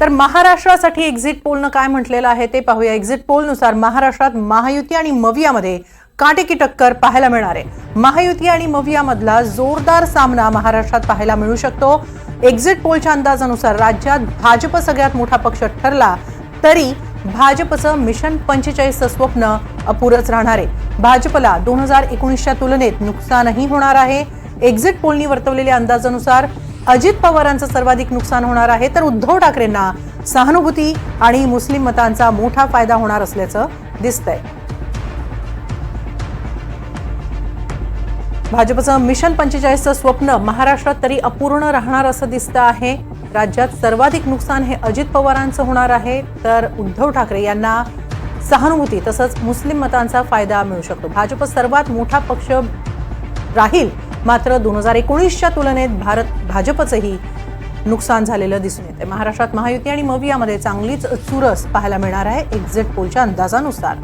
तर महाराष्ट्रासाठी एक्झिट पोलनं काय म्हटलेलं आहे ते पाहूया. एक्झिट पोलनुसार महाराष्ट्रात महायुती आणि मवियामध्ये काटेकी टक्कर पाहायला मिळणार आहे. महायुती आणि मवियामधला जोरदार सामना महाराष्ट्रात पाहायला मिळू शकतो. एक्झिट पोलच्या अंदाजानुसार राज्यात भाजप सगळ्यात मोठा पक्ष ठरला तरी भाजपचं मिशन पंचेचाळीसचं स्वप्न अपुरच राहणार आहे. भाजपला दोन हजार एकोणीसच्या तुलनेत नुकसानही होणार आहे. एक्झिट पोलनी वर्तवलेल्या अंदाजानुसार अजित पवारांचं सर्वाधिक नुकसान होणार आहे तर उद्धव ठाकरेंना सहानुभूती आणि मुस्लिम मतांचा मोठा फायदा होणार असल्याचं दिसतंय. भाजपचं मिशन पंचेचाळीसचं स्वप्न महाराष्ट्रात तरी अपूर्ण राहणार असं दिसतं आहे. राज्यात सर्वाधिक नुकसान हे अजित पवारांचं होणार आहे तर उद्धव ठाकरे यांना सहानुभूती तसंच मुस्लिम मतांचा फायदा मिळू शकतो. भाजप सर्वात मोठा पक्ष राहील मात्र दोन हजार एकोणीसच्या तुलनेत भारत भाजपचंही नुकसान झालेलं दिसून येते महाराष्ट्रात महायुती आणि मवियामध्ये चांगलीच चुरस पाहायला मिळणार आहे. एक्झिट पोलच्या अंदाजानुसार.